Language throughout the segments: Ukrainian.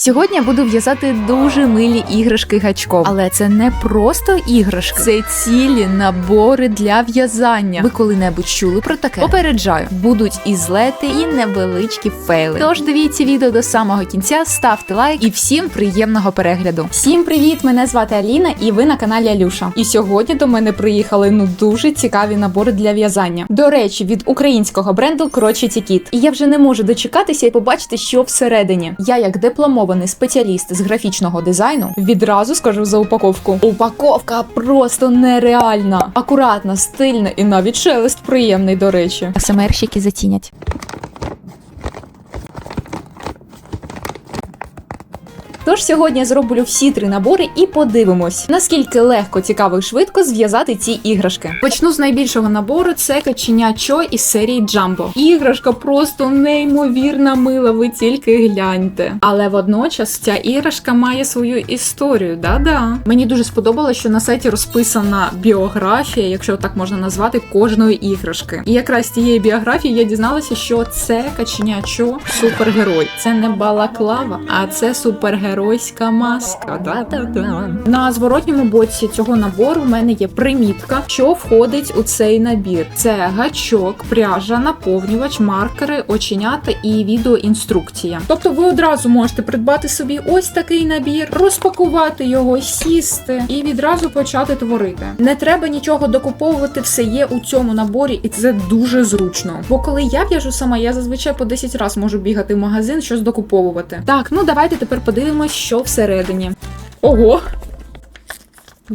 Сьогодні я буду в'язати дуже милі іграшки гачком, але це не просто іграшки, це цілі набори для в'язання. Ви коли-небудь чули про таке? Попереджаю, будуть і злети, і невеличкі фейли. Тож дивіться відео до самого кінця, ставте лайк і всім приємного перегляду. Всім привіт! Мене звати Аліна, і ви на каналі Алюша. І сьогодні до мене приїхали ну дуже цікаві набори для в'язання. До речі, від українського бренду Crochet Kit. І я вже не можу дочекатися і побачити, що всередині. Я, як дипломований спеціаліст з графічного дизайну, відразу скажу за упаковку. Упаковка просто нереальна, акуратна, стильна і навіть шелест приємний, до речі. СМРщики зацінять. Тож сьогодні я зроблю всі три набори і подивимось, наскільки легко, цікаво і швидко зв'язати ці іграшки. Почну з найбільшого набору: це каченя Чо із серії Джамбо. Іграшка просто неймовірна мила. Ви тільки гляньте. Але водночас ця іграшка має свою історію. Да-да. Мені дуже сподобалось, що на сайті розписана біографія, якщо так можна назвати, кожної іграшки. І якраз з цієї біографії я дізналася, що це каченя Чо супергерой. Це не балаклава, а це супергеройська маска. Да-да-да. На зворотньому боці цього набору в мене є примітка, що входить у цей набір. Це гачок, пряжа, наповнювач, маркери, оченята і відеоінструкція. Тобто ви одразу можете придбати собі ось такий набір, розпакувати його, сісти і відразу почати творити. Не треба нічого докуповувати, все є у цьому наборі, і це дуже зручно. Бо коли я в'яжу сама, я зазвичай по 10 разів можу бігати в магазин, щось докуповувати. Так, ну давайте тепер подивимось, що всередині. Ого!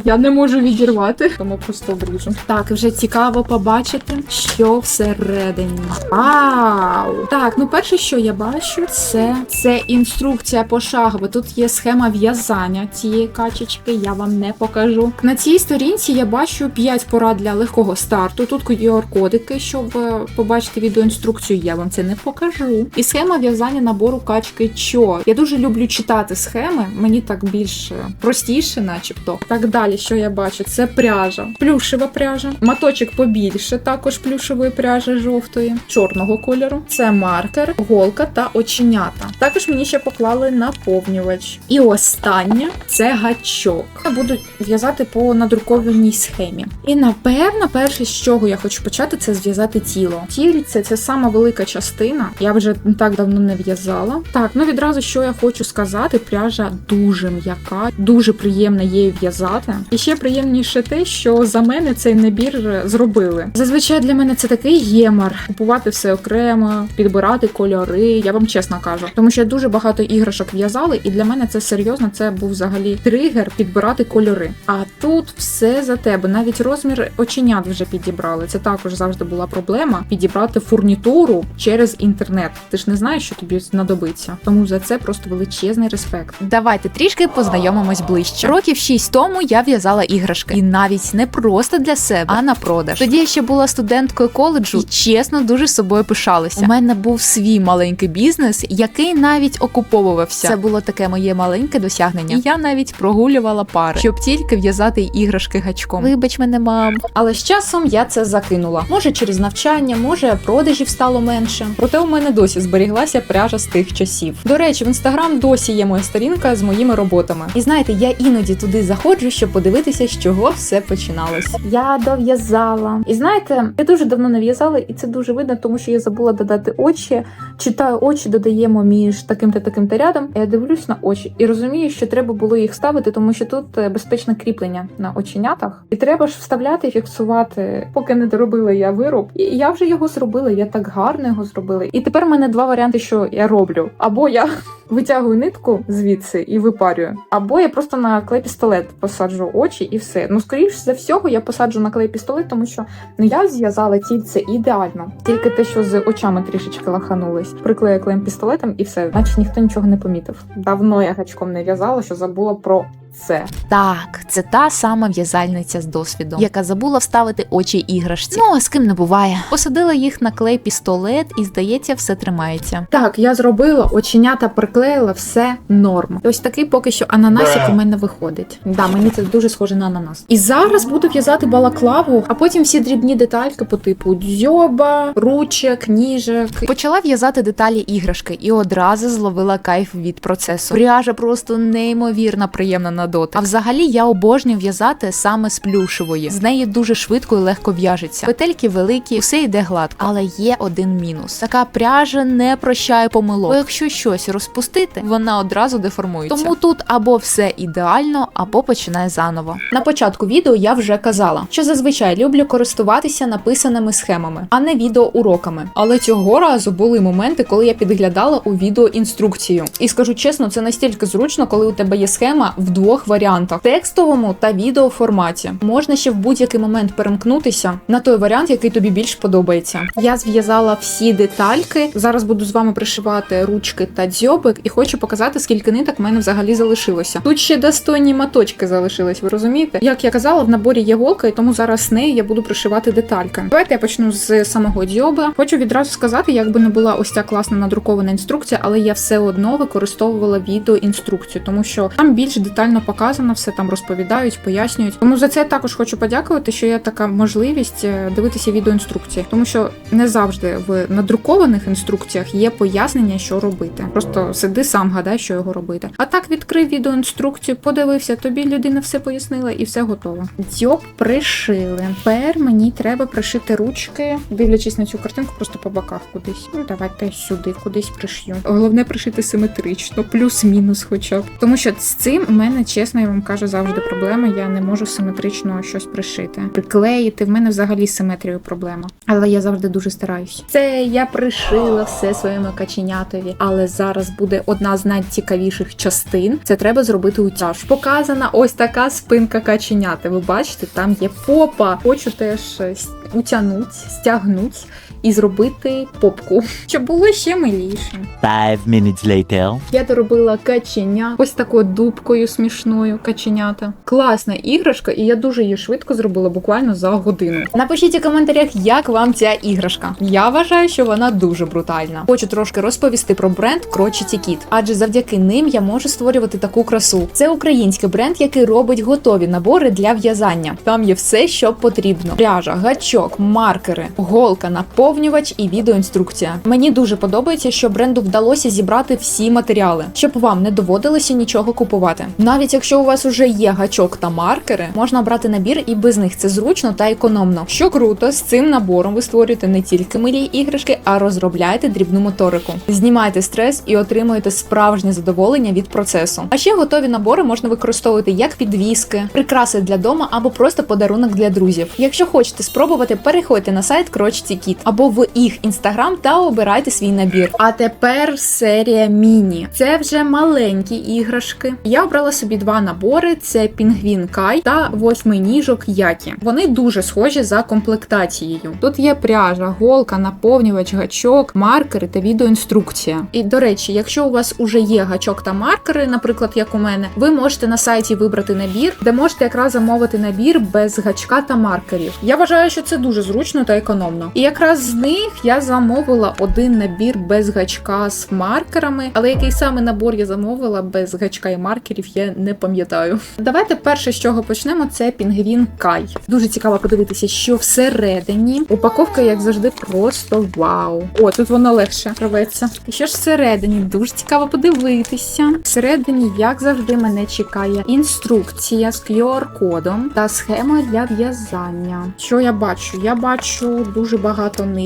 Я не можу відірвати, тому просто обріжу. Так, вже цікаво побачити, що всередині. Вау! Так, ну перше, що я бачу, це, це інструкція пошагова. Тут є схема в'язання цієї качечки, я вам не покажу. На цій сторінці я бачу 5 порад для легкого старту. Тут QR-кодики, щоб е, побачити відеоінструкцію, я вам це не покажу. І схема в'язання набору качки Чо. Я дуже люблю читати схеми, мені так більш е, простіше, начебто. Так далі, що я бачу, це пряжа, плюшева пряжа, маточок побільше, також плюшевої пряжи жовтої, чорного кольору. Це маркер, голка та оченята. Також мені ще поклали наповнювач. І останнє це гачок. Я буду в'язати по надрукованій схемі. І напевно, перше, з чого я хочу почати, це зв'язати тіло. Тільце це сама велика частина. Я вже так давно не в'язала. Так, ну відразу що я хочу сказати, пряжа дуже м'яка, дуже приємна її в'язати. І ще приємніше те, що за мене цей набір зробили. Зазвичай для мене це такий гемор купувати все окремо, підбирати кольори. Я вам чесно кажу, тому що дуже багато іграшок в'язали, і для мене це серйозно. Це був взагалі тригер підбирати кольори. А тут все за тебе. Навіть розмір оченят вже підібрали. Це також завжди була проблема підібрати фурнітуру через інтернет. Ти ж не знаєш, що тобі знадобиться. Тому за це просто величезний респект. Давайте трішки познайомимось ближче. Років 6 тому я в'язала іграшки, і навіть не просто для себе, а на продаж. Тоді я ще була студенткою коледжу і чесно дуже собою пишалася. У мене був свій маленький бізнес, який навіть окуповувався. Це було таке моє маленьке досягнення. І я навіть прогулювала пари, щоб тільки в'язати іграшки гачком. Вибач мене, мам. Але з часом я це закинула. Може через навчання, може продажів стало менше. Проте у мене досі зберіглася пряжа з тих часів. До речі, в інстаграм досі є моя сторінка з моїми роботами. І знаєте, я іноді туди заходжу, щоб подивитися, з чого все починалось. Я дов'язала. І знаєте, я дуже давно не в'язала, і це дуже видно, тому що я забула додати очі. Читаю очі, додаємо між таким та таким та рядом. Я дивлюсь на очі і розумію, що треба було їх ставити, тому що тут е, безпечне кріплення на оченятах. І треба ж вставляти і фіксувати, поки не доробила я вироб. І я вже його зробила. Я так гарно його зробила. І тепер в мене два варіанти, що я роблю: або я витягую нитку звідси і випарюю, або я просто на клей пістолет посаджу очі і все. Ну, скоріш за всього, я посаджу на клей пістолет, тому що ну я зв'язала тільце ідеально. Тільки те, що з очами трішечки лаханулись. Приклею клеєм пістолетом і все, наче ніхто нічого не помітив. Давно я гачком не в'язала, що забула про це? Так, це та сама в'язальниця з досвідом, яка забула вставити очі іграшці. Ну а з ким не буває. Посадила їх на клей пістолет, і здається, все тримається. Так, я зробила, оченята приклеїла, все норм. Ось такий поки що ананасик у мене виходить. Да, мені це дуже схоже на ананас. І зараз буду в'язати балаклаву, а потім всі дрібні детальки по типу дзьоба, ручок, ніжок. Почала в'язати деталі іграшки і одразу зловила кайф від процесу. Пряжа просто неймовірно приємна на дотик. А взагалі я обожнюю в'язати саме з плюшевої. З неї дуже швидко і легко в'яжеться. Петельки великі, все йде гладко. Але є один мінус: така пряжа не прощає помилок. Бо якщо щось розпустити, вона одразу деформується. Тому тут або все ідеально, або починає заново. На початку відео я вже казала, що зазвичай люблю користуватися написаними схемами, а не відеоуроками. Але цього разу були моменти, коли я підглядала у відео інструкцію. І скажу чесно, це настільки зручно, коли у тебе є схема в двох варіантах: текстовому та відео форматі. Можна ще в будь-який момент перемкнутися на той варіант, який тобі більш подобається. Я зв'язала всі детальки. Зараз буду з вами пришивати ручки та дзьобик, і хочу показати, скільки ниток в мене взагалі залишилося. Тут ще достойні маточки залишились, ви розумієте? Як я казала, в наборі є голка, і тому зараз з нею я буду пришивати детальки. Давайте я почну з самого дзьоба. Хочу відразу сказати, якби не була ось ця класна надрукована інструкція, але я все одно використовувала відеоінструкцію, тому що там більш детально показано, все там розповідають, пояснюють. Тому за це я також хочу подякувати, що є така можливість е, дивитися відеоінструкції, тому що не завжди в надрукованих інструкціях є пояснення, що робити. Просто сиди сам гадай, що його робити. А так відкрив відеоінструкцію, подивився, тобі людина все пояснила і все готово. Дзьоб пришили. Тепер мені треба пришити ручки, дивлячись на цю картинку, просто по боках кудись. Ну давайте сюди, кудись пришью. Головне пришити симетрично, плюс-мінус, хоча б. Тому що з цим у мене, чесно, я вам кажу, завжди проблема. Я не можу симетрично щось пришити. Приклеїти в мене взагалі з симетрією проблема. Але я завжди дуже стараюсь. Це я пришила все своєму каченятові. Але зараз буде одна з найцікавіших частин. Це треба зробити утяж. Показана ось така спинка каченяти. Ви бачите, там є попа. Хочу теж е, с- утягнуть, стягнути і зробити попку, щоб було ще миліше. Five minutes later. Я доробила каченя ось такою дубкою смішною каченята. Класна іграшка, і я дуже її швидко зробила, буквально за годину. Напишіть у коментарях, як вам ця іграшка. Я вважаю, що вона дуже брутальна. Хочу трошки розповісти про бренд Crochet Kit, адже завдяки ним я можу створювати таку красу. Це український бренд, який робить готові набори для в'язання. Там є все, що потрібно: пряжа, гачок, маркери, голка, наповнювач і відеоінструкція. Мені дуже подобається, що бренду вдалося зібрати всі матеріали, щоб вам не доводилося нічого купувати. Навіть якщо у вас уже є гачок та маркери, можна брати набір і без них це зручно та економно. Що круто, з цим набором ви створюєте не тільки милі іграшки, а розробляєте дрібну моторику. Знімаєте стрес і отримуєте справжнє задоволення від процесу. А ще готові набори можна використовувати як підвіски, прикраси для дома або просто подарунок для друзів. Якщо хочете спробувати, переходьте на сайт Crochet Kit або в їх інстаграм та обирайте свій набір. А тепер серія міні. Це вже маленькі іграшки. Я обрала собі два набори: це пінгвін Кай та восьминіжок Які. Вони дуже схожі за комплектацією. Тут є пряжа, голка, наповнювач, гачок, маркери та відеоінструкція. І до речі, якщо у вас уже є гачок та маркери, наприклад, як у мене, ви можете на сайті вибрати набір, де можете якраз замовити набір без гачка та маркерів. Я вважаю, що це дуже зручно та економно. І якраз з них я замовила один набір без гачка з маркерами, але який саме набор я замовила без гачка і маркерів, я не пам'ятаю. Давайте перше, з чого почнемо, це пінгвін Кай. Дуже цікаво подивитися, що всередині. Упаковка, як завжди, просто вау. О, тут воно легше рветься. І що ж всередині? Дуже цікаво подивитися. Всередині, як завжди, мене чекає інструкція з QR-кодом та схемою для в'язання. Що я бачу? Я бачу дуже багато ниток.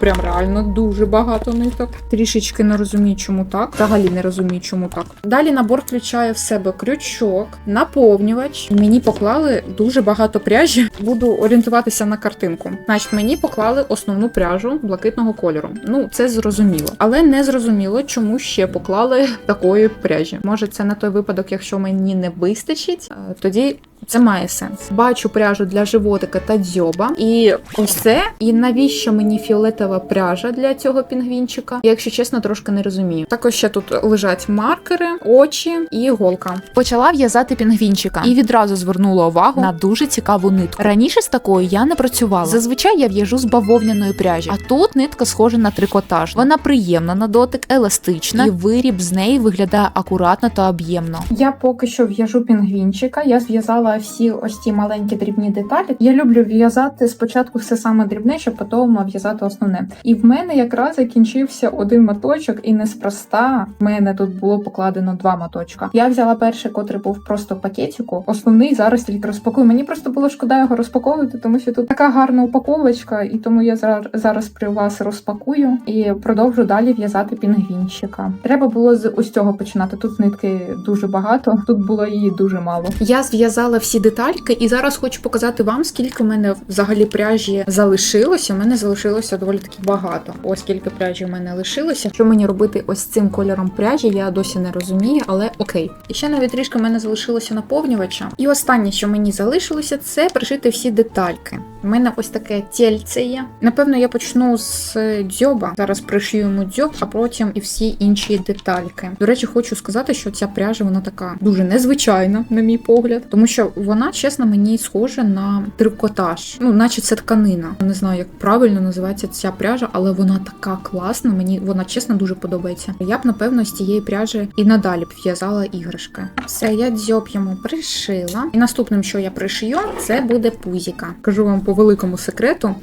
Прям реально дуже багато ниток. Трішечки не розумію, чому так. Взагалі не розумію, чому так. Далі набор включає в себе крючок, наповнювач. Мені поклали дуже багато пряжі. Буду орієнтуватися на картинку. Значить, мені поклали основну пряжу блакитного кольору. Ну, це зрозуміло. Але не зрозуміло, чому ще поклали такої пряжі. Може, це на той випадок, якщо мені не вистачить, е, тоді Це має сенс. Бачу пряжу для животика та дзьоба. І ось це. І навіщо мені фіолетова пряжа для цього пінгвінчика? Я, якщо чесно, трошки не розумію. Також ще тут лежать маркери, очі і іголка. Почала в'язати пінгвінчика і відразу звернула увагу на дуже цікаву нитку. Раніше з такою я не працювала. Зазвичай я в'яжу з бавовняної пряжі, а тут нитка схожа на трикотаж. Вона приємна на дотик, еластична, і виріб з неї виглядає акуратно та об'ємно. Я поки що в'яжу пінгвінчика. Я зв'язала всі ось ці маленькі дрібні деталі. Я люблю в'язати спочатку все саме дрібне, щоб потім в'язати основне. І в мене якраз закінчився один моточок, і неспроста в мене тут було покладено два моточка. Я взяла перший, котрий був просто в пакетику. Основний зараз тільки розпакую. Мені просто було шкода його розпаковувати, тому що тут така гарна упаковочка, і тому я зараз при вас розпакую і продовжу далі в'язати пінгвінчика. Треба було з ось цього починати. Тут нитки дуже багато, тут було її дуже мало. Я зв'язала всі детальки, і зараз хочу показати вам, скільки в мене взагалі пряжі залишилося. У мене залишилося доволі таки багато. Ось скільки пряжі в мене лишилося. Що мені робити ось цим кольором пряжі, я досі не розумію, але окей. І ще навіть трішки в мене залишилося наповнювача. І останнє, що мені залишилося, це пришити всі детальки. У мене ось таке тільце є. Напевно, я почну з е, дзьоба. Зараз пришию йому дзьоб, а потім і всі інші детальки. До речі, хочу сказати, що ця пряжа вона така дуже незвичайна, на мій погляд, тому що вона, чесно, мені схожа на трикотаж. Ну, наче це тканина. Не знаю, як правильно називається ця пряжа, але вона така класна. Мені вона чесно дуже подобається. Я б напевно з цієї пряжі і надалі б в'язала іграшки. Все, я дзьоб йому пришила. І наступним, що я пришию, це буде пузіка. Кажу вам по великому секрету,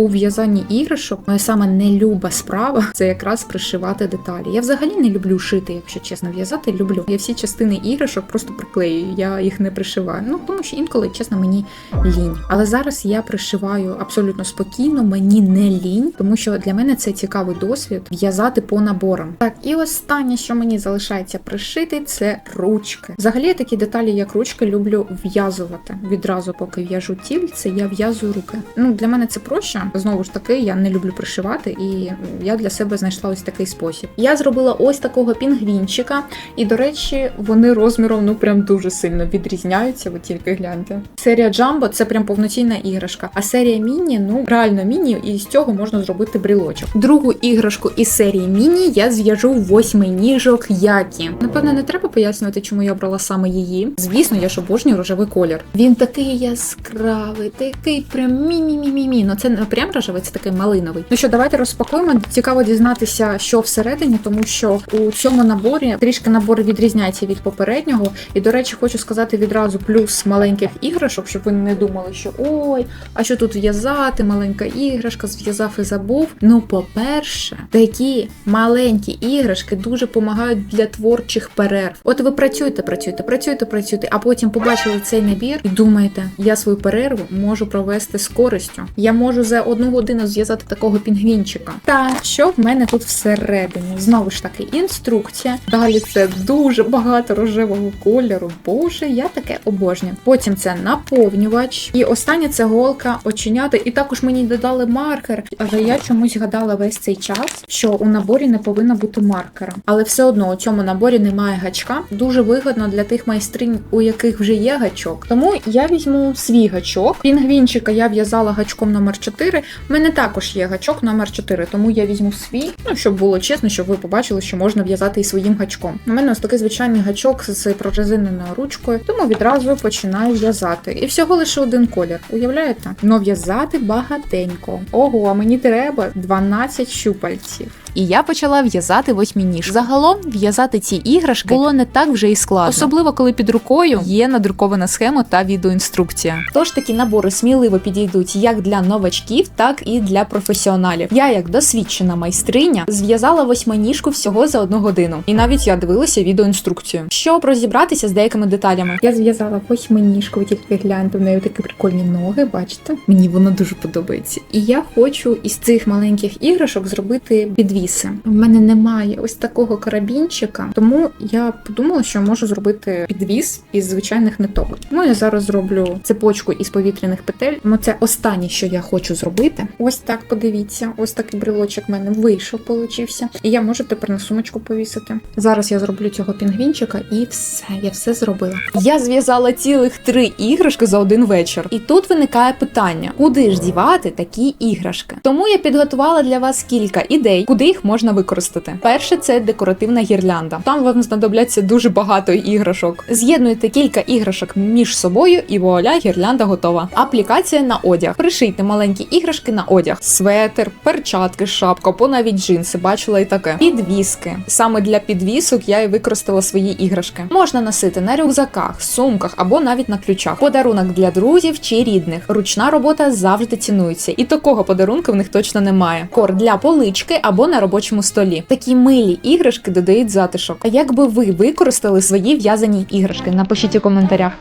у в'язанні іграшок моя саме нелюба справа це якраз пришивати деталі. Я взагалі не люблю шити, якщо чесно, в'язати люблю. Я всі частини іграшок просто приклеюю, я їх не пришиваю. Ну тому що інколи, чесно, мені лінь. Але зараз я пришиваю абсолютно спокійно, мені не лінь, тому що для мене це цікавий досвід в'язати по наборам. Так, і останнє, що мені залишається пришити, це ручки. Взагалі я такі деталі, як ручки, люблю в'язувати. Відразу, поки в'яжу тільце, я в'язую руки. Ну для мене це проще. Знову ж таки, я не люблю пришивати, і я для себе знайшла ось такий спосіб. Я зробила ось такого пінгвінчика, і до речі, вони розміром ну прям дуже сильно відрізняються. Ви тільки гляньте. Серія Джамбо це прям повноцінна іграшка. А серія Міні, ну реально міні, і з цього можна зробити брілочок. Другу іграшку із серії Міні я зв'яжу восьминіжок Які. Напевно, не треба пояснювати, чому я обрала саме її. Звісно, я ж обожнюю рожевий колір. Він такий яскравий, такий прям мі-мі-мі-мі-мі. Ну це не прям це такий малиновий. Ну що, давайте розпакуємо. Цікаво дізнатися, що всередині, тому що у цьому наборі трішки набор відрізняється від попереднього. І, до речі, хочу сказати відразу плюс маленьких іграшок, щоб ви не думали, що ой, а що тут в'язати, маленька іграшка, зв'язав і забув. Ну, по-перше, такі маленькі іграшки дуже допомагають для творчих перерв. От ви працюєте, працюєте, працюєте, працюєте, а потім побачили цей набір і думаєте, я свою перерву можу провести з користю. Я можу за одну годину зв'язати такого пінгвінчика. Та що в мене тут всередині? Знову ж таки, інструкція. Далі це дуже багато рожевого кольору. Боже, я таке обожнюю. Потім це наповнювач. І останнє це голка оченята. І також мені додали маркер. Але я чомусь гадала весь цей час, що у наборі не повинно бути маркера. Але все одно у цьому наборі немає гачка. Дуже вигодно для тих майстринь, у яких вже є гачок. Тому я візьму свій гачок. Пінгвінчика я в'язала гачком номер 4. У мене також є гачок номер 4, тому я візьму свій, ну щоб було чесно, щоб ви побачили, що можна в'язати і своїм гачком. У мене ось такий звичайний гачок з прорезиненою ручкою, тому відразу починаю в'язати. І всього лише один колір. Уявляєте? Но в'язати багатенько. Ого, а мені треба 12 щупальців. І я почала в'язати восьмініж. Загалом в'язати ці іграшки було не так вже і складно, особливо коли під рукою є надрукована схема та відеоінструкція. Тож такі набори сміливо підійдуть як для новачків, так і для професіоналів. Я, як досвідчена майстриня, зв'язала восьминіжку всього за одну годину. І навіть я дивилася відеоінструкцію, щоб розібратися з деякими деталями. Я зв'язала восьминіжку, ви тільки гляньте, в неї такі прикольні ноги, бачите? Мені воно дуже подобається. І я хочу із цих маленьких іграшок зробити підвіску. Підвіси. В мене немає ось такого карабінчика, тому я подумала, що можу зробити підвіс із звичайних ниток. Ну я зараз зроблю цепочку із повітряних петель. Ну це останнє, що я хочу зробити. Ось так подивіться, ось такий брелочок в мене вийшов, получився. І я можу тепер на сумочку повісити. Зараз я зроблю цього пінгвінчика і все, я все зробила. Я зв'язала цілих три іграшки за один вечір. І тут виникає питання: куди ж дівати такі іграшки? Тому я підготувала для вас кілька ідей, куди їх можна використати. Перше це декоративна гірлянда. Там вам знадобляться дуже багато іграшок. З'єднуйте кілька іграшок між собою, і вуаля, гірлянда готова. Аплікація на одяг. Пришийте маленькі іграшки на одяг: светер, перчатки, шапка, або навіть джинси. Бачила і таке. Підвіски. Саме для підвісок я і використала свої іграшки. Можна носити на рюкзаках, сумках або навіть на ключах. Подарунок для друзів чи рідних. Ручна робота завжди цінується, і такого подарунка в них точно немає. Кор для полички або на робочому столі. Такі милі іграшки додають затишок. А як би ви використали свої в'язані іграшки? Напишіть у коментарях.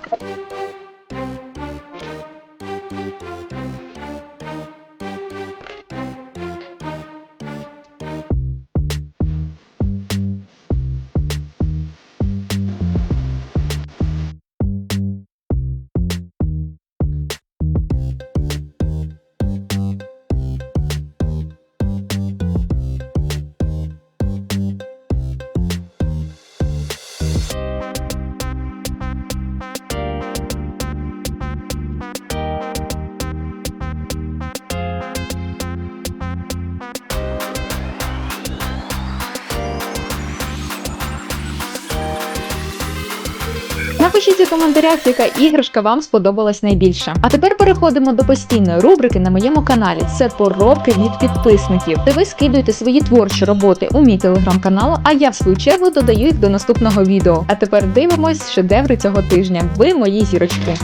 Напишіть у коментарях, яка іграшка вам сподобалась найбільше. А тепер переходимо до постійної рубрики на моєму каналі. Це поробки від підписників, де ви скидуєте свої творчі роботи у мій телеграм-канал, а я в свою чергу додаю їх до наступного відео. А тепер дивимось шедеври цього тижня. Ви мої зірочки.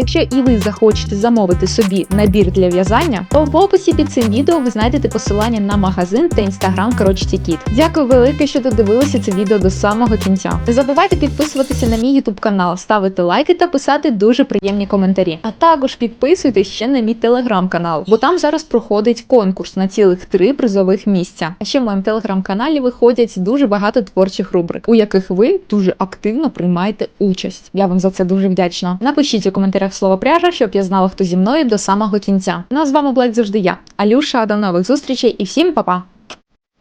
Якщо і ви захочете замовити собі набір для в'язання, то в описі під цим відео ви знайдете посилання на магазин та інстаграм Корочці Кіт. Дякую велике, що додивилися це відео до самого кінця. Не забувайте підписуватися на мій YouTube канал, ставити лайки та писати дуже приємні коментарі. А також підписуйтесь ще на мій телеграм-канал, бо там зараз проходить конкурс на цілих три призових місця. А ще в моєму телеграм-каналі виходять дуже багато творчих рубрик, у яких ви дуже активно приймаєте участь. Я вам за це дуже вдячна. Напишіть у коментарях слово пряжа, щоб я знала, хто зі мною до самого кінця. Ну а з вами була як завжди я, Алюша. До нових зустрічей і всім па-па!